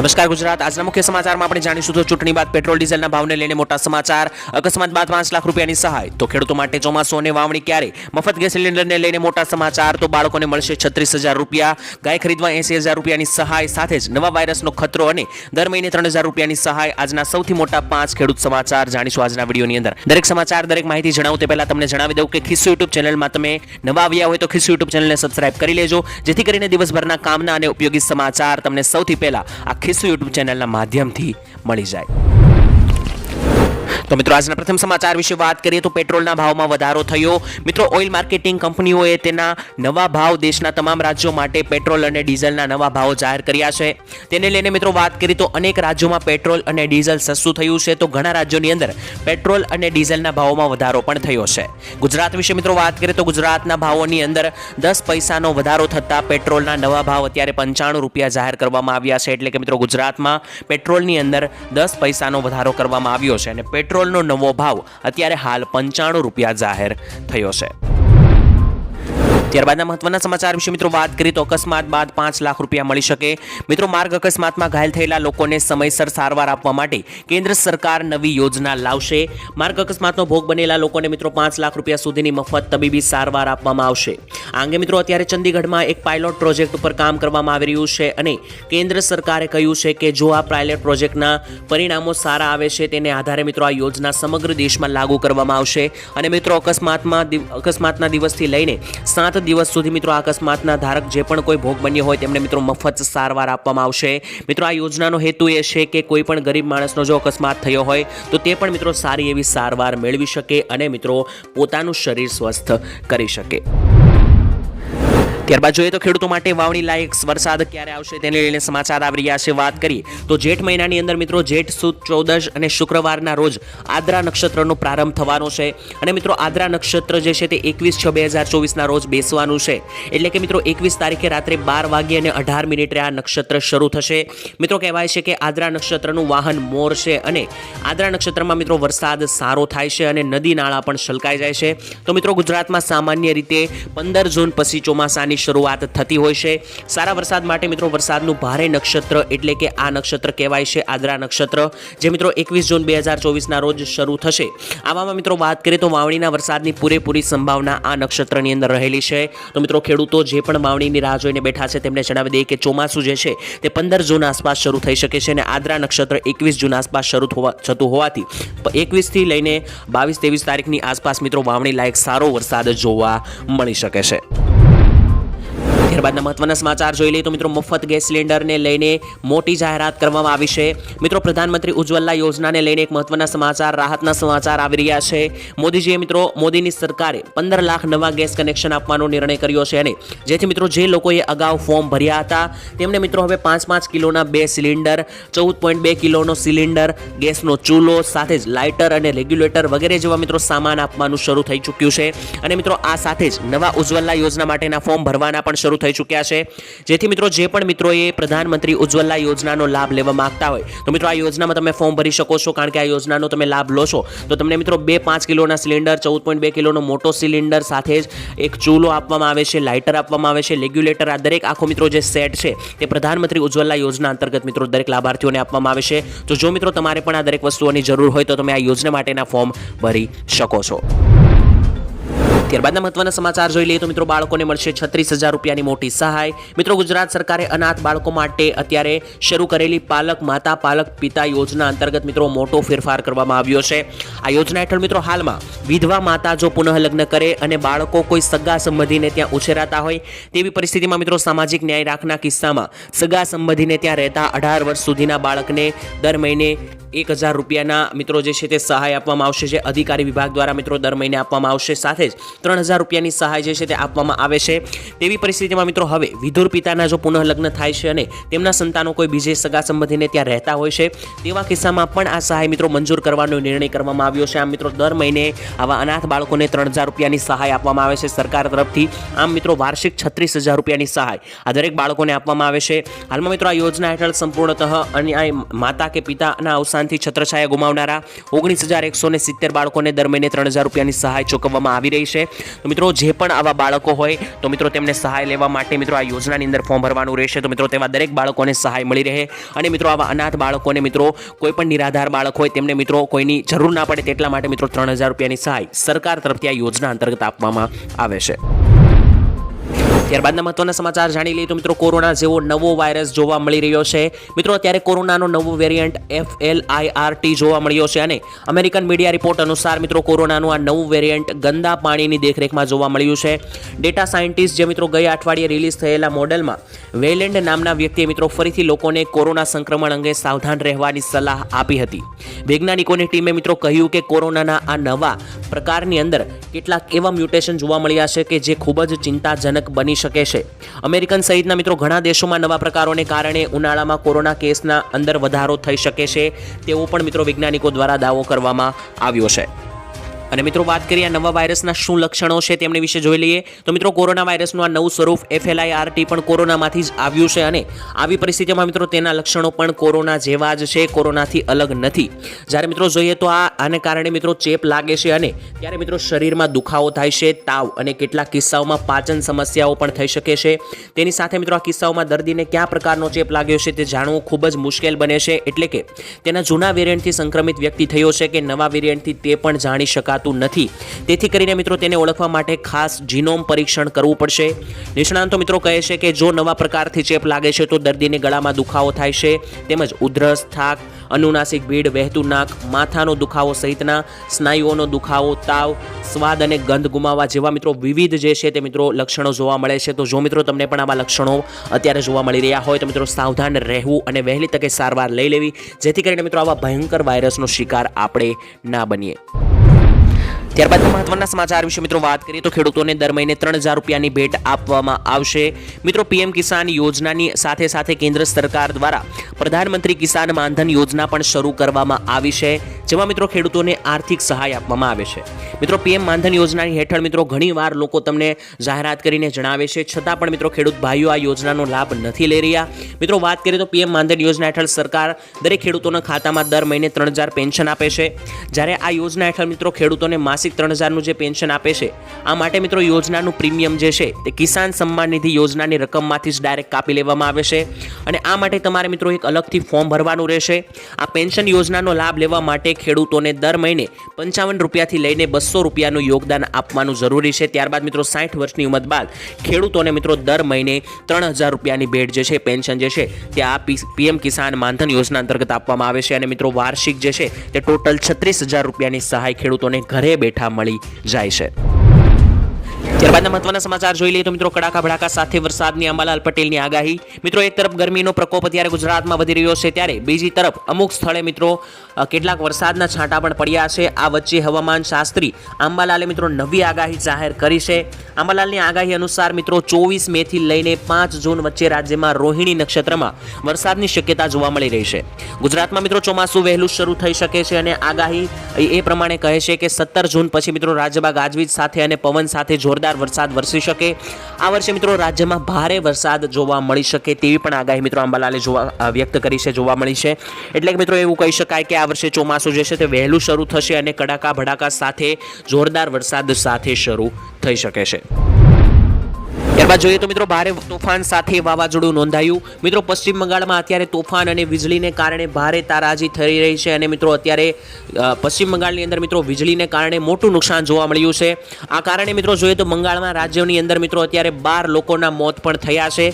નમસ્કાર ગુજરાત. આજના મુખ્ય સમાચારમાં આપણે જાણીશું તો ચૂંટણી બાદ પેટ્રોલ, ડીઝલના ભાવને લઈને મોટા સમાચાર. અકસ્માત બાદ પાંચ લાખ રૂપિયાની સહાય. તો ખેડૂતો માટે ચોમાસું અને વાવણી ક્યારે? મફત ગેસ સિલિન્ડરને લઈને મોટા સમાચાર. તો બાળકોને મળશે છત્રીસ હજાર રૂપિયા. ગાય ખરીદવા એસી હજાર રૂપિયાની સહાય. સાથે જ નવા વાયરસનો ખતરો અને દર મહિને ત્રણ હજાર રૂપિયાની સહાય. આજના સૌથી મોટા પાંચ ખેડૂત સમાચાર જાણીશું આજના વિડીયોની અંદર. દરેક સમાચાર, દરેક માહિતી જણાવું તે પહેલા તમને જણાવી દઉં કે ખિસ્સુ યુટ્યુબ ચેનલમાં તમે નવા આવ્યા હોય તો ખિસ્સુ યુટ્યુબ ચેનલને સબસ્ક્રાઇબ કરી લેજો. જેથી કરીને દિવસભરના કામના અને ઉપયોગી સમાચાર તમને સૌથી પહેલા આ ખિસ્સુ યુટ્યુબ ચેનલના માધ્યમથી મળી જાય. તો મિત્રો, આજના પ્રથમ સમાચાર વિશે વાત કરીએ તો પેટ્રોલના ભાવમાં વધારો થયો. મિત્રો, ઓઇલ માર્કેટિંગ કંપનીઓએ તેના નવા ભાવ દેશના તમામ રાજ્યો માટે પેટ્રોલ અને ડીઝલના નવા ભાવો જાહેર કર્યા છે. તેને લઈને મિત્રો, વાત કરીએ તો અનેક રાજ્યોમાં પેટ્રોલ અને ડીઝલ સસ્તું થયું છે તો ઘણા રાજ્યોની અંદર પેટ્રોલ અને ડીઝલના ભાવોમાં વધારો પણ થયો છે. ગુજરાત વિશે મિત્રો, વાત કરીએ તો ગુજરાતના ભાવોની અંદર દસ પૈસાનો વધારો થતાં પેટ્રોલના નવા ભાવ અત્યારે પંચાણું રૂપિયા જાહેર કરવામાં આવ્યા છે. એટલે કે મિત્રો, ગુજરાતમાં પેટ્રોલની અંદર દસ પૈસાનો વધારો કરવામાં આવ્યો છે અને પેટ્રોલનો નવો ભાવ અત્યારે હાલ પંચાણું રૂપિયા જાહેર થયો છે. ત્યારબાદના મહત્વના સમાચાર વિશે મિત્રો વાત કરીએ તો અકસ્માત બાદ પાંચ લાખ રૂપિયા મળી શકે. મિત્રો માર્ગ અકસ્માતમાં ઘાયલ થયેલા લોકોને સમયસર સારવાર આપવા માટે કેન્દ્ર સરકાર નવી યોજના લાવશે. માર્ગ અકસ્માતનો ભોગ બનેલા લોકોને મિત્રો પાંચ લાખ રૂપિયા સુધીની મફત તબીબી સારવાર આપવામાં આવશે. આ અંગે મિત્રો અત્યારે ચંદીગઢમાં એક પાયલોટ પ્રોજેક્ટ ઉપર કામ કરવામાં આવી રહ્યું છે અને કેન્દ્ર સરકારે કહ્યું છે કે જો આ પાયલોટ પ્રોજેક્ટના પરિણામો સારા આવે છે તેને આધારે મિત્રો આ યોજના સમગ્ર દેશમાં લાગુ કરવામાં આવશે. અને મિત્રો અકસ્માતમાં અકસ્માતના દિવસથી લઈને સાત દિવસ સુધી મિત્રો અકસ્માતના ધારક જે પણ કોઈ ભોગ બન્યો હોય તેમને મિત્રો મફત સારવાર આપવામાં આવશે. મિત્રો આ યોજનાનો હેતુ એ છે કે કોઈ પણ ગરીબ માણસનો જો અકસ્માત થયો હોય તો તે પણ મિત્રો સારી એવી સારવાર મેળવી શકે અને મિત્રો પોતાનું શરીર સ્વસ્થ કરી શકે. ત્યારબાદ જોઈએ તો ખેડૂતો માટે વાવણી લાયક વરસાદ ક્યારે આવશે તેને લઈને સમાચાર આવી રહ્યા છે. વાત કરીએ તો જેઠ મહિનાની અંદર મિત્રો જેઠ સુદ ચૌદશ અને શુક્રવારના રોજ આદ્રા નક્ષત્રનો પ્રારંભ થવાનો છે. અને મિત્રો આદ્રા નક્ષત્ર જે છે તે એકવીસ છ બે હજાર ચોવીસના રોજ બેસવાનું છે. એટલે કે મિત્રો એકવીસ તારીખે રાત્રે બાર વાગ્યે અને અઢાર મિનિટે આ નક્ષત્ર શરૂ થશે. મિત્રો કહેવાય છે કે આદ્રા નક્ષત્રનું વાહન મોર છે અને આદ્રા નક્ષત્રમાં મિત્રો વરસાદ સારો થાય છે અને નદી નાળા પણ છલકાઈ જાય છે. તો મિત્રો ગુજરાતમાં સામાન્ય રીતે પંદર જૂન પછી ચોમાસાની શરૂઆત થતી હોય છે. સારા વરસાદ માટે મિત્રો વરસાદનું ભારે નક્ષત્ર એટલે કે આ નક્ષત્ર કહેવાય છે આદ્રા નક્ષત્ર. જે મિત્રો એકવીસ જૂન બે હજાર ચોવીસના રોજ શરૂ થશે. આવામાં મિત્રો વાત કરીએ તો વાવણીના વરસાદની પૂરેપૂરી સંભાવના આ નક્ષત્રની અંદર રહેલી છે. તો મિત્રો ખેડૂતો જે પણ વાવણીની રાહ જોઈને બેઠા છે તેમને જણાવી દઈએ કે ચોમાસું જે છે તે પંદર જૂન આસપાસ શરૂ થઈ શકે છે અને આદ્રા નક્ષત્ર એકવીસ જૂન આસપાસ શરૂ થતું હોવાથી એકવીસથી લઈને બાવીસ ત્રેવીસ તારીખની આસપાસ મિત્રો વાવણી લાયક સારો વરસાદ જોવા મળી શકે છે. ત્યારબાદના મહત્વના સમાચાર જોઈ લઈએ તો મિત્રો મફત ગેસ સિલિન્ડરને લઈને મોટી જાહેરાત કરવામાં આવી છે. મિત્રો પ્રધાનમંત્રી ઉજ્જવલા યોજનાને લઈને એક મહત્વના સમાચાર, રાહતના સમાચાર આવી રહ્યા છે. મોદીજીએ મિત્રો મોદીની સરકારે પંદર લાખ નવા ગેસ કનેક્શન આપવાનો નિર્ણય કર્યો છે અને જેથી મિત્રો જે લોકોએ અગાઉ ફોર્મ ભર્યા હતા, તેમને મિત્રો હવે પાંચ પાંચ કિલોના બે સિલિન્ડર, ચૌદ પોઈન્ટ બે કિલોનો સિલિન્ડર, ગેસનો ચૂલો, સાથે જ લાઇટર અને રેગ્યુલેટર વગેરે જેવા મિત્રો સામાન આપવાનું શરૂ થઈ ચૂક્યું છે. અને મિત્રો આ સાથે જ નવા ઉજ્જવલા યોજના માટેના ફોર્મ ભરવાના પણ શરૂ થઈ ચૂક્યા છે. જેથી મિત્રો જે પણ મિત્રોએ પ્રધાનમંત્રી ઉજ્જવલા યોજનાનો લાભ લેવા માંગતા હોય, તો મિત્રો આ યોજનામાં તમે ફોર્મ ભરી શકો છો. કારણ કે આ યોજનાનો તમે લાભ લો છો, તો તમને મિત્રો બે પાંચ કિલોના સિલિન્ડર, ચૌદ પોઈન્ટ બે કિલોનો મોટો સિલિન્ડર સાથે જ એક ચૂલો આપવામાં આવે છે, લાઇટર આપવામાં આવે છે, રેગ્યુલેટર, આ દરેક આખો મિત્રો જે સેટ છે, તે પ્રધાનમંત્રી ઉજ્જવલા યોજના અંતર્ગત મિત્રો દરેક લાભાર્થીઓને આપવામાં આવે છે. તો જો મિત્રો તમારે પણ આ દરેક વસ્તુઓની જરૂર હોય, તો તમે આ યોજના માટેના ફોર્મ ભરી શકો છો. ત્યારબાદના મહત્વના સમાચાર જોઈ લઈએ તો મિત્રો બાળકોને મળશે છત્રીસ હજાર રૂપિયાની મોટી સહાય. મિત્રો ગુજરાત સરકારે અનાથ બાળકો માટે અત્યારે શરૂ કરેલી પાલક માતા પાલક પિતા યોજના અંતર્ગત મિત્રો મોટો ફેરફાર કરવામાં આવ્યો છે. આ યોજના હેઠળ મિત્રો હાલમાં વિધવા માતા જો પુનઃ લગ્ન કરે અને બાળકો કોઈ સગા સંબંધીને ત્યાં ઉછેરાતા હોય તેવી પરિસ્થિતિમાં મિત્રો સામાજિક ન્યાય રાખના કિસ્સામાં સગા સંબંધીને ત્યાં રહેતા અઢાર વર્ષ સુધીના બાળકને દર મહિને એક હજાર રૂપિયાના મિત્રો જે છે તે સહાય આપવામાં આવશે, જે અધિકારી વિભાગ દ્વારા મિત્રો દર મહિને આપવામાં આવશે. સાથે જ ત્રણ હજાર રૂપિયાની સહાય જે છે તે આપવામાં આવે છે. તેવી પરિસ્થિતિમાં મિત્રો હવે વિધુર પિતાના જો પુનઃ લગ્ન થાય છે અને તેમના સંતાનો કોઈ બીજે સગા સંબંધીને ત્યાં રહેતા હોય છે, તેવા કિસ્સામાં પણ આ સહાય મિત્રો મંજૂર કરવાનો નિર્ણય કરવામાં આવ્યો છે. આમ મિત્રો દર મહિને આવા અનાથ બાળકોને ત્રણ હજાર રૂપિયાની સહાય આપવામાં આવે છે. સરકાર તરફથી આમ મિત્રો વાર્ષિક છત્રીસ હજાર રૂપિયાની સહાય આ દરેક બાળકોને આપવામાં આવે છે. હાલમાં મિત્રો આ યોજના હેઠળ સંપૂર્ણતઃ અન્યાય માતા કે પિતાના અવસાન નિવાસસ્થાનથી છત્રછાયા ગુમાવનારા ઓગણીસ હજાર એકસો ને સિત્તેર બાળકોને દર મહિને ત્રણ હજાર રૂપિયાની સહાય ચૂકવવામાં આવી રહી છે. તો મિત્રો, જે પણ આવા બાળકો હોય, તો મિત્રો તેમને સહાય લેવા માટે મિત્રો આ યોજનાની અંદર ફોર્મ ભરવાનું રહેશે. તો મિત્રો, તેવા દરેક બાળકોને સહાય મળી રહે અને મિત્રો, આવા અનાથ બાળકોને મિત્રો, કોઈ પણ નિરાધાર બાળક હોય, તેમને મિત્રો કોઈની જરૂર ના પડે તેટલા માટે મિત્રો ત્રણ હજાર રૂપિયાની સહાય સરકાર તરફથી આ યોજના અંતર્ગત આપવામાં આવે છે. ત્યારબાદના મહત્વના સમાચાર જાણી લઈએ તો મિત્રો કોરોના જેવો નવો વાયરસ જોવા મળી રહ્યો છે. મિત્રો અત્યારે કોરોનાનો નવો વેરિયન્ટ એફ એલ આઈ જોવા મળ્યો છે અને અમેરિકન મીડિયા રિપોર્ટ અનુસાર મિત્રો કોરોનાનું આ નવું વેરિયન્ટ ગંદા પાણીની દેખરેખમાં જોવા મળ્યું છે. ડેટા સાયન્ટિસ્ટ જે મિત્રો ગયા અઠવાડિયે રિલીઝ થયેલા મોડેલમાં વેલેન્ડ નામના વ્યક્તિએ મિત્રો ફરીથી લોકોને કોરોના સંક્રમણ અંગે સાવધાન રહેવાની સલાહ આપી હતી. વૈજ્ઞાનિકોની ટીમે મિત્રો કહ્યું કે કોરોનાના આ નવા પ્રકારની અંદર કેટલાક એવા મ્યુટેશન જોવા મળ્યા છે કે જે ખૂબ જ ચિંતાજનક બની શકે છે. અમેરિકન સહિતના મિત્રો ઘણા દેશોમાં નવા પ્રકારોને કારણે ઉનાળામાં કોરોના કેસના અંદર વધારો થઈ શકે છે. તેવો પણ મિત્રો વૈજ્ઞાનિકો દ્વારા દાવો કરવામાં આવ્યો છે. અને મિત્રો વાત કરીએ આ નવા વાયરસના શું લક્ષણો છે તેમની વિશે જોઈ લઈએ. તો મિત્રો કોરોના વાયરસનું આ નવું સ્વરૂપ એફએલઆઈઆરટી પણ કોરોનામાંથી જ આવ્યું છે અને આવી પરિસ્થિતિમાં મિત્રો તેના લક્ષણો પણ કોરોના જેવા જ છે, કોરોનાથી અલગ નથી. જ્યારે મિત્રો જોઈએ તો આ, આને કારણે મિત્રો ચેપ લાગે છે અને ત્યારે મિત્રો શરીરમાં દુખાવો થાય છે, તાવ અને કેટલાક કિસ્સાઓમાં પાચન સમસ્યાઓ પણ થઈ શકે છે. તેની સાથે મિત્રો આ કિસ્સાઓમાં દર્દીને કયા પ્રકારનો ચેપ લાગ્યો છે તે જાણવું ખૂબ જ મુશ્કેલ બને છે. એટલે કે તેના જૂના વેરિયન્ટથી સંક્રમિત વ્યક્તિ થયો છે કે નવા વેરિયન્ટથી તે પણ જાણી શકાતું નથી. તેથી કરીને મિત્રો તેને ઓળખવા માટે ખાસ જીનોમ પરીક્ષણ કરવું પડશે. નિષ્ણાંતો મિત્રો કહે છે કે જો નવા પ્રકારથી ચેપ લાગે છે તો દર્દીને ગળામાં દુખાવો થાય છે, તેમજ ઉધરસ, થાક, અનુનાસિક ભીડ, વહેતું નાક, માથાનો દુખાવો સહિતના સ્નાયુઓનો દુખાવો, તાવ, સ્વાદ અને ગંધ ગુમાવવા જેવા મિત્રો વિવિધ જે છે તે મિત્રો લક્ષણો જોવા મળે છે. તો જો મિત્રો તમને પણ આવા લક્ષણો અત્યારે જોવા મળી રહ્યા હોય તો મિત્રો સાવધાન રહેવું અને વહેલી તકે સારવાર લઈ લેવી, જેથી કરીને મિત્રો આવા ભયંકર વાયરસનો શિકાર આપણે ના બનીએ. ત્યારબાદ મહત્વના સમાચાર વિશે મિત્રો વાત કરીએ તો ખેડૂતોને દર મહિને ત્રણ હજાર રૂપિયાની ભેટ આપવામાં આવશે. મિત્રો, પીએમ કિસાન યોજનાની સાથે સાથે કેન્દ્ર સરકાર દ્વારા પ્રધાનમંત્રી કિસાન માનધન યોજના પણ શરૂ કરવામાં આવી છે, જેમાં મિત્રો ખેડૂતોને આર્થિક સહાય આપવામાં આવે છે. મિત્રો, પીએમ માનધન યોજનાની હેઠળ મિત્રો ઘણીવાર લોકો તમને જાહેરાત કરીને જણાવે છે, છતાં પણ મિત્રો ખેડૂત ભાઈઓ આ યોજનાનો લાભ નથી લઈ રહ્યા. મિત્રો, વાત કરીએ તો પીએમ માનધન યોજના હેઠળ સરકાર દરેક ખેડૂતોના ખાતામાં દર મહિને ત્રણ હજાર પેન્શન આપે છે. જ્યારે આ યોજના હેઠળ મિત્રો ખેડૂતોને માસિક ત્રણ હજારનું જે પેન્શન આપે છે, આ માટે મિત્રો યોજનાનું પ્રીમિયમ જે છે, તે કિસાન સન્માન નિધિ યોજનાની રકમમાંથી જ ડાયરેક્ટ કાપી લેવામાં આવે છે. અને આ માટે તમારે મિત્રો એક અલગથી ફોર્મ ભરવાનું રહેશે. આ પેન્શન યોજનાનો લાભ લેવા માટે ખેડૂતોને દર મહિને પંચાવન રૂપિયાથી લઈને બસો રૂપિયાનું યોગદાન આપવાનું જરૂરી છે. ત્યારબાદ મિત્રો સાઠ વર્ષની ઉંમર બાદ ખેડૂતોને મિત્રો દર મહિને ત્રણ હજાર રૂપિયાની ભેટ જે છે, પેન્શન જે છે, તે આ પીએમ કિસાન માનધન યોજના અંતર્ગત આપવામાં આવે છે. અને મિત્રો વાર્ષિક જે છે, તે ટોટલ છત્રીસ હજાર રૂપિયાની સહાય ખેડૂતોને ઘરે બેઠા મળી જાય છે. ત્યારબાદના મહત્વના સમાચાર જોઈ લઈએ તો મિત્રો કડાકા ભડાકા સાથે વરસાદની અંબાલાલ પટેલની આગાહી. મિત્રો એક તરફ ગરમીનો પ્રકોપ અત્યારે ગુજરાતમાં વધી રહ્યો છે ત્યારે બીજી તરફ અમુક સ્થળે મિત્રો કેટલાક વરસાદના છાંટા પણ પડ્યા છે. આ વચ્ચે હવામાન શાસ્ત્રી આંબાલાલે મિત્રો નવી આગાહી જાહેર કરી છે. આંબાલાલની આગાહી અનુસાર મિત્રો ચોવીસ મેથી લઈને પાંચ જૂન વચ્ચે રાજ્યમાં રોહિણી નક્ષત્રમાં વરસાદની શક્યતા જોવા મળી રહી છે. ગુજરાતમાં મિત્રો ચોમાસું વહેલું શરૂ થઈ શકે છે અને આગાહી એ પ્રમાણે કહે છે કે સત્તર જૂન પછી મિત્રો રાજ્યમાં ગાજવીજ સાથે અને પવન સાથે જોરદાર વરસાદ વરસી શકે. આ વર્ષે મિત્રો રાજ્યમાં ભારે વરસાદ જોવા મળી શકે તેવી પણ આગાહી મિત્રો અંબાલાલે જોવા વ્યક્ત કરી છે, જોવા મળી છે. એટલે કે મિત્રો એવું કહી શકાય કે આ વર્ષે ચોમાસું જે છે તે વહેલું શરૂ થશે અને કડાકા ભડાકા સાથે જોરદાર વરસાદ સાથે શરૂ થઈ શકે છે. ત્યારબાદ જોઈએ તો મિત્રો ભારે તોફાન સાથે વાવાઝોડું નોંધાયું. મિત્રો પશ્ચિમ બંગાળમાં અત્યારે તોફાન અને વીજળીને કારણે ભારે તારાજી થઈ રહી છે અને મિત્રો અત્યારે પશ્ચિમ બંગાળની અંદર મિત્રો વીજળીને કારણે મોટું નુકસાન જોવા મળ્યું છે. આ કારણે મિત્રો જોઈએ તો બંગાળમાં રાજ્યોની અંદર મિત્રો અત્યારે બાર લોકોના મોત પણ થયા છે.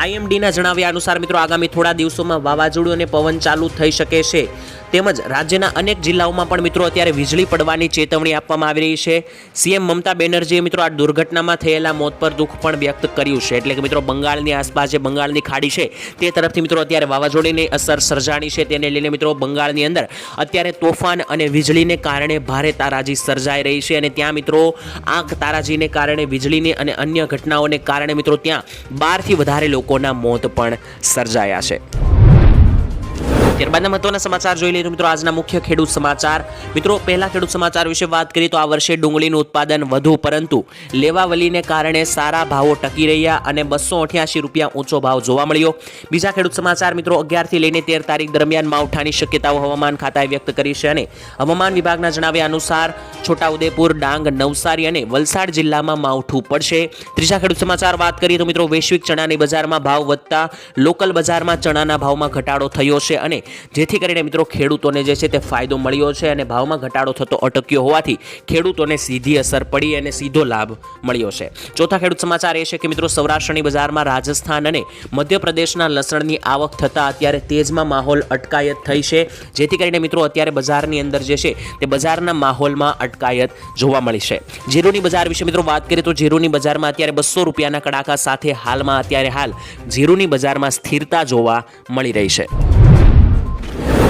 આઈએમડીના જણાવ્યા અનુસાર, મિત્રો, આગામી થોડા દિવસોમાં વાવાઝોડું અને પવન ચાલુ થઈ શકે છે. તેમજ રાજ્યના અનેક જિલ્લાઓમાં પણ, મિત્રો, અત્યારે વીજળી પડવાની ચેતવણી આપવામાં આવી રહી છે. સીએમ મમતા બેનર્જીએ, મિત્રો, આ દુર્ઘટનામાં થયેલા મોત પર દુઃખ પણ વ્યક્ત કર્યું છે. એટલે કે, મિત્રો, બંગાળની આસપાસ જે બંગાળની ખાડી છે, તે તરફથી, મિત્રો, અત્યારે વાવાઝોડીની અસર સર્જાણી છે. તેને લઈને, મિત્રો, બંગાળની અંદર અત્યારે તોફાન અને વીજળીને કારણે ભારે તારાજી સર્જાઈ રહી છે. અને ત્યાં, મિત્રો, આંખ તારાજીને કારણે, વીજળીની અને અન્ય ઘટનાઓને કારણે, મિત્રો, ત્યાં બારથી વધારે લોકોના મોત પણ સર્જાયા છે. ત્યારબાદના મહત્વના સમાચાર જોઈ લઈએ મિત્રો, આજના મુખ્ય ખેડૂત સમાચાર. મિત્રો, પહેલા ખેડૂત સમાચાર વિશે વાત કરીએ તો આ વર્ષે ડુંગળીનું ઉત્પાદન વધુ, પરંતુ લેવાવલીને કારણે સારા ભાવો ટકી રહ્યા અને બસો અઠ્યાસી રૂપિયા ઊંચો ભાવ જોવા મળ્યો. બીજા ખેડૂત સમાચાર, મિત્રો, અગિયારથી લઈને તેર તારીખ દરમિયાન માવઠાની શક્યતાઓ હવામાન ખાતાએ વ્યક્ત કરી છે અને હવામાન વિભાગના જણાવ્યા અનુસાર છોટાઉદેપુર, ડાંગ, નવસારી અને વલસાડ જિલ્લામાં માવઠું પડશે. ત્રીજા ખેડૂત સમાચાર વાત કરીએ તો મિત્રો, વૈશ્વિક ચણાની બજારમાં ભાવ વધતા, લોકલ બજારમાં ચણાના ભાવમાં ઘટાડો થયો છે અને જેથી કરીને મિત્રો ખેડૂતોને જે છે તે ફાયદો મળ્યો છે અને ભાવમાં ઘટાડો થતો અટક્યો હોવાથી ખેડૂતોને સીધી અસર પડી અને સીધો લાભ મળ્યો છે. ચોથા ખેડૂત સમાચાર એ છે કે મિત્રો સૌરાષ્ટ્રની બજારમાં રાજસ્થાન અને મધ્યપ્રદેશના લસણની આવક થતાં અત્યારે તેજમાં માહોલ અટકાયત થઈ છે. જેથી કરીને મિત્રો અત્યારે બજારની અંદર જે છે તે બજારના માહોલમાં અટકાયત જોવા મળી છે. જીરુની બજાર વિશે મિત્રો વાત કરીએ તો જીરુની બજારમાં અત્યારે બસો રૂપિયાના કડાકા સાથે હાલમાં અત્યારે હાલ જીરુની બજારમાં સ્થિરતા જોવા મળી રહી છે.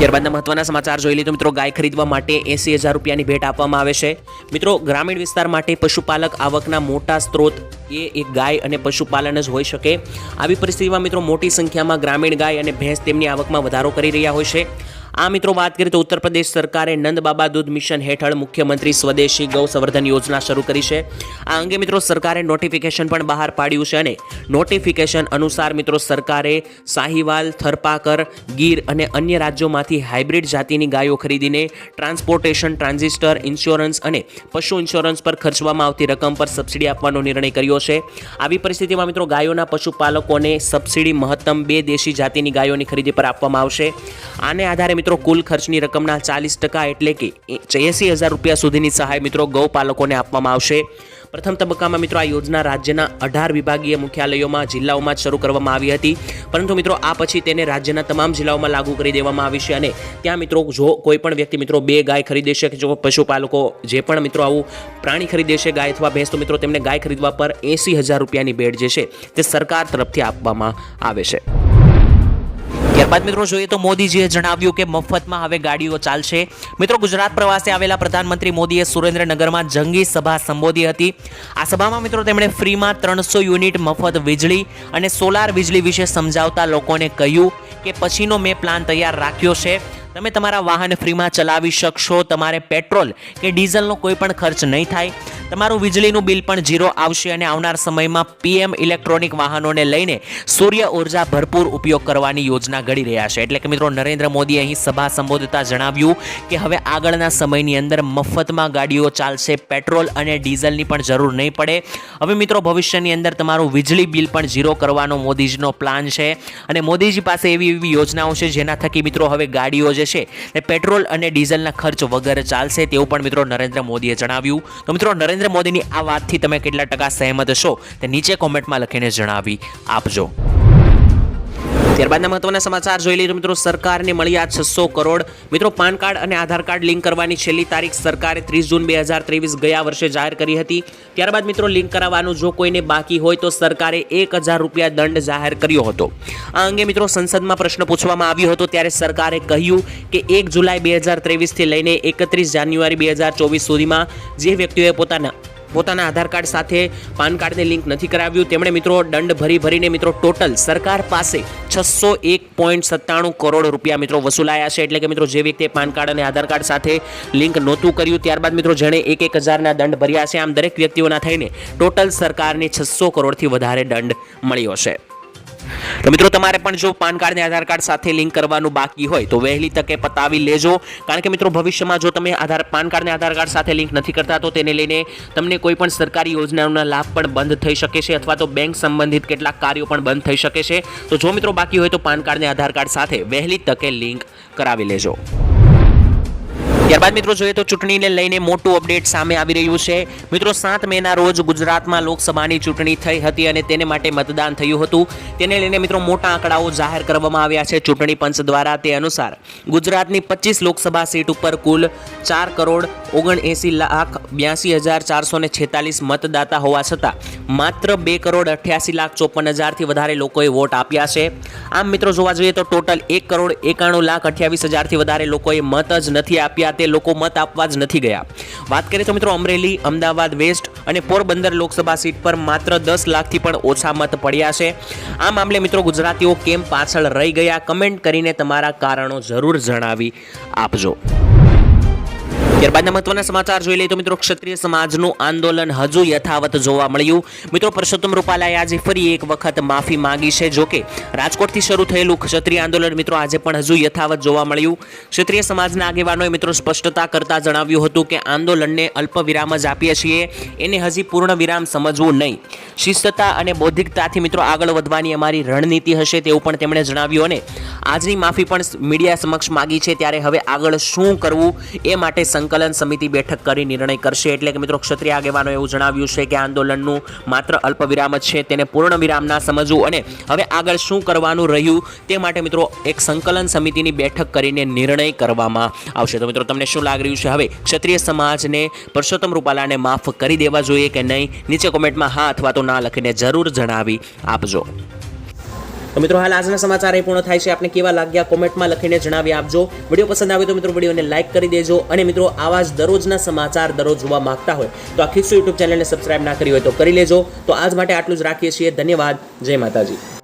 ત્યારબાદના મહત્વના સમાચાર જોઈ લઈએ તો મિત્રો, ગાય ખરીદવા માટે એસી હજાર રૂપિયાની ભેટ આપવામાં આવે છે. મિત્રો, ગ્રામીણ વિસ્તાર માટે પશુપાલક આવકના મોટા સ્ત્રોત એ એક ગાય અને પશુપાલન જ હોઈ શકે. આવી પરિસ્થિતિમાં મિત્રો, મોટી સંખ્યામાં ગ્રામીણ ગાય અને ભેંસ તેમની આવકમાં વધારો કરી રહ્યા હોય છે. આ મિત્રો વાત કરીએ તો ઉત્તર પ્રદેશ સરકારે નંદ બાબા દૂધ મિશન હેઠળ મુખ્યમંત્રી સ્વદેશી ગૌ સંવર્ધન યોજના શરૂ કરી છે. આ અંગે મિત્રો સરકારે નોટિફિકેશન પણ બહાર પાડ્યું છે અને નોટિફિકેશન અનુસાર મિત્રો સરકારે સાહીવાલ, થરપાકર, ગીર અને અન્ય રાજ્યોમાંથી હાઇબ્રિડ જાતિની ગાયો ખરીદીને ટ્રાન્સપોર્ટેશન ટ્રાન્ઝિસ્ટર ઇન્સ્યોરન્સ અને પશુ ઇન્સ્યોરન્સ પર ખર્ચવામાં આવતી રકમ પર સબસિડી આપવાનો નિર્ણય કર્યો છે. આવી પરિસ્થિતિમાં મિત્રો ગાયોના પશુપાલકોને સબસિડી મહત્તમ બે દેશી જાતિની ગાયોની ખરીદી પર આપવામાં આવશે. આને આધારે મિત્રો કુલ ખર્ચની રકમના ચાલીસ ટકા એટલે કે એંસી હજાર રૂપિયા સુધીની સહાય મિત્રો ગૌપાલકોને આપવામાં આવશે. પ્રથમ તબક્કામાં મિત્રો, આ યોજના રાજ્યના અઢાર વિભાગીય મુખ્યાલયોમાં, જિલ્લાઓમાં જ શરૂ કરવામાં આવી હતી. પરંતુ મિત્રો, આ પછી તેને રાજ્યના તમામ જિલ્લાઓમાં લાગુ કરી દેવામાં આવી છે અને ત્યાં મિત્રો, જો કોઈ પણ વ્યક્તિ મિત્રો બે ગાય ખરીદે છે કે જો પશુપાલકો જે પણ મિત્રો આવું પ્રાણી ખરીદે છે, ગાય અથવા ભેંસ, તો મિત્રો તેમને ગાય ખરીદવા પર એંસી હજાર રૂપિયાની ભેટ જે છે તે સરકાર તરફથી આપવામાં આવે છે. ત્યારબાદ મિત્રો. જોઈએ તો મોદીજીએ જણાવ્યું કે મફતમાં હવે ગાડીઓ ચાલશે. મિત્રો, ગુજરાત પ્રવાસે આવેલા પ્રધાનમંત્રી મોદીએ સુરેન્દ્રનગરમાં જંગી સભા સંબોધી હતી. આ સભામાં મિત્રો તેમણે ફ્રીમાં ત્રણસો યુનિટ મફત વીજળી અને સોલાર વીજળી વિશે સમજાવતા લોકોને કહ્યું કે પછીનો મેં પ્લાન તૈયાર રાખ્યો છે. તમે તમારા વાહન ફ્રીમાં ચલાવી શકશો, તમારે પેટ્રોલ કે ડીઝલનો કોઈ પણ ખર્ચ નહીં થાય. તમારું વીજળીનું બિલ પણ ઝીરો આવશે અને આવનાર સમયમાં પીએમ ઇલેક્ટ્રોનિક વાહનોને લઈને સૂર્ય ઊર્જા ભરપૂર ઉપયોગ કરવાની યોજના ઘડી રહ્યા છે. એટલે કે મિત્રો, નરેન્દ્ર મોદીએ અહીં સભા સંબોધતા જણાવ્યું કે હવે આગળના સમયની અંદર મફતમાં ગાડીઓ ચાલશે, પેટ્રોલ અને ડીઝલની પણ જરૂર નહીં પડે. હવે મિત્રો, ભવિષ્યની અંદર તમારું વીજળી બિલ પણ ઝીરો કરવાનો મોદીજીનો પ્લાન છે. અને મોદીજી પાસે એવી એવી યોજનાઓ છે જેના થકી મિત્રો, હવે ગાડીઓ જે છે એ પેટ્રોલ અને ડીઝલના ખર્ચ વગર ચાલશે તેવું પણ મિત્રો નરેન્દ્ર મોદીએ જણાવ્યું. તો મિત્રો નરેન્દ્ર મોદીની આ વાતથી તમે કેટલા ટકા સહેમત છો તે નીચે કોમેન્ટમાં લખીને જણાવી આપજો. ત્યારબાદના મહત્વના સમાચાર જોઈ લઈએ મિત્રો સરકારને મળી આ છસો કરોડ. મિત્રો પાન કાર્ડ અને આધાર કાર્ડ લિંક કરવાની છેલ્લી તારીખ સરકારે ત્રીસ જૂન બે હજાર ત્રેવીસ ગયા વર્ષે જાહેર કરી હતી. ત્યારબાદ મિત્રો લિંક કરાવવાનું જો કોઈને બાકી હોય તો સરકારે એક હજાર રૂપિયા દંડ જાહેર કર્યો હતો. આ અંગે મિત્રો સંસદમાં પ્રશ્ન પૂછવામાં આવ્યો હતો. ત્યારે સરકારે કહ્યું કે એક જુલાઈ બે હજાર ત્રેવીસથી લઈને એકત્રીસ જાન્યુઆરી બે હજાર ચોવીસ સુધીમાં જે વ્યક્તિઓએ પોતાના પોતાના આધાર કાર્ડ સાથે પાન કાર્ડને લિંક નથી કરાવ્યું. તેમણે મિત્રો દંડ ભરી ભરીને મિત્રો ટોટલ સરકાર પાસે છસો એક પોઈન્ટ સત્તાણું કરોડ રૂપિયા મિત્રો વસૂલાયા છે. એટલે કે મિત્રો જે વ્યક્તિએ પાન કાર્ડ અને આધાર કાર્ડ સાથે લિંક નહોતું કર્યું, ત્યારબાદ મિત્રો જેણે એક એક હજારના દંડ ભર્યા છે. આમ દરેક વ્યક્તિઓના થઈને ટોટલ સરકારને છસો કરોડથી વધારે દંડ મળ્યો છે. તો મિત્રો, તમારે પણ જો પાન કાર્ડ અને આધાર કાર્ડ સાથે લિંક કરવાનું બાકી હોય, તો વહેલી તકે પતાવી લેજો. કારણ કે મિત્રો, ભવિષ્યમાં જો તમે આધાર, પાન કાર્ડ અને આધાર કાર્ડ સાથે લિંક નથી કરતા, તો તેને લઈને તમને કોઈ પણ સરકારી યોજનાઓના લાભ પણ બંધ થઈ શકે છે, અથવા તો બેંક સંબંધિત કેટલાક કાર્યો પણ બંધ થઈ શકે છે. તો જો મિત્રો, બાકી હોય તો પાન કાર્ડ અને આધાર કાર્ડ સાથે વહેલી તકે લિંક કરાવી લેજો. ત્યારબાદ મિત્રો જોઈએ તો ચૂંટણીને લઈને મોટું અપડેટ સામે આવી રહ્યું છે. મિત્રો, સાત મેના રોજ ગુજરાતમાં લોકસભાની ચૂંટણી થઈ હતી અને તેને માટે મતદાન થયું હતું. તેને લઈને મિત્રો મોટા આંકડાઓ જાહેર કરવામાં આવ્યા છે. ચૂંટણી પંચ દ્વારા તે અનુસાર ગુજરાતની પચીસ લોકસભા સીટ ઉપર કુલ ચાર કરોડ ઓગણએંસી લાખ બ્યાસી હજાર ચારસો ને છેતાલીસ મતદાતા હોવા છતાં માત્ર બે કરોડ અઠ્યાસી લાખ ચોપન હજારથી વધારે લોકોએ વોટ આપ્યા છે. આમ મિત્રો, જોવા જઈએ તો ટોટલ એક કરોડ એકાણું લાખ અઠ્યાવીસ હજારથી વધારે લોકોએ મત જ નથી આપ્યા. તે લોકો મત આપવા જ નથી ગયા. વાત કરીએ તો મિત્રો અમરેલી, અમદાવાદ, વેસ્ટ અને પોરબંદર લોકસભા સીટ પર માત્ર દસ લાખથી પણ ઓછા મત પડ્યા છે. આ મામલે મિત્રો ગુજરાતીઓ કેમ પાછળ રહી ગયા? કમેન્ટ કરીને તમારા કારણો જરૂર જણાવી આપજો. ત્યારબાદના મહત્વના સમાચાર જોઈ લઈએ તો મિત્રો, ક્ષત્રિય સમાજનું આંદોલન હજુ યથાવત જોવા મળ્યું. મિત્રો, પરસોત્તમ રૂપાલાએ આજે ફરી એક વખત માફી માંગી છે. જોકે, રાજકોટથી શરૂ થયેલું ક્ષત્રિય આંદોલન મિત્રો, આજે પણ હજુ યથાવત જોવા મળ્યું. ક્ષત્રિય સમાજના આગેવાનોએ મિત્રો સ્પષ્ટતા કરતા જણાવ્યું હતું કે, આંદોલનને અલ્પ વિરામ જ આપીએ છીએ. એને હજી પૂર્ણ વિરામ સમજવું નહીં. શિસ્તતા અને બૌદ્ધિકતાથી મિત્રો આગળ વધવાની અમારી રણનીતિ હશે તેવું પણ તેમણે જણાવ્યું અને આજની માફી પણ મીડિયા સમક્ષ માગી છે. ત્યારે હવે આગળ શું કરવું એ માટે સંકલન સમિતિ બેઠક કરી નિર્ણય કરશે. એટલે કે મિત્રો ક્ષત્રિય આગેવાનો એવું જણાવ્યું છે કે આંદોલનનું માત્ર અલ્પ વિરામ જ છે, તેને પૂર્ણ વિરામ ના સમજવું. અને હવે આગળ શું કરવાનું રહ્યું તે માટે મિત્રો એક સંકલન સમિતિની બેઠક કરીને નિર્ણય કરવામાં આવશે. તો મિત્રો તમને શું લાગી રહ્યું છે? હવે ક્ષત્રિય સમાજને પરસોત્તમ રૂપાલાને માફ કરી દેવા જોઈએ કે નહીં? નીચે કોમેન્ટમાં હા અથવા તો ના લખીને જરૂર જણાવી આપજો. તો મિત્રો, હાલ આજના સમાચાર એ પૂર્ણ થાય છે. આપને કેવા લાગ્યા? કોમેન્ટમાં લખીને જણાવી આપજો. વીડિયો પસંદ આવે તો મિત્રો, વિડીયોને લાઇક કરી દેજો અને મિત્રો, આવા જ દરરોજના સમાચાર દરરોજ જોવા માંગતા હોય તો આ ખીસુ યુટ્યુબ ચેનલને સબસ્ક્રાઇબ ના કરી હોય તો કરી લેજો. તો આજ માટે આટલું જ રાખીએ છીએ. ધન્યવાદ. જય માતાજી.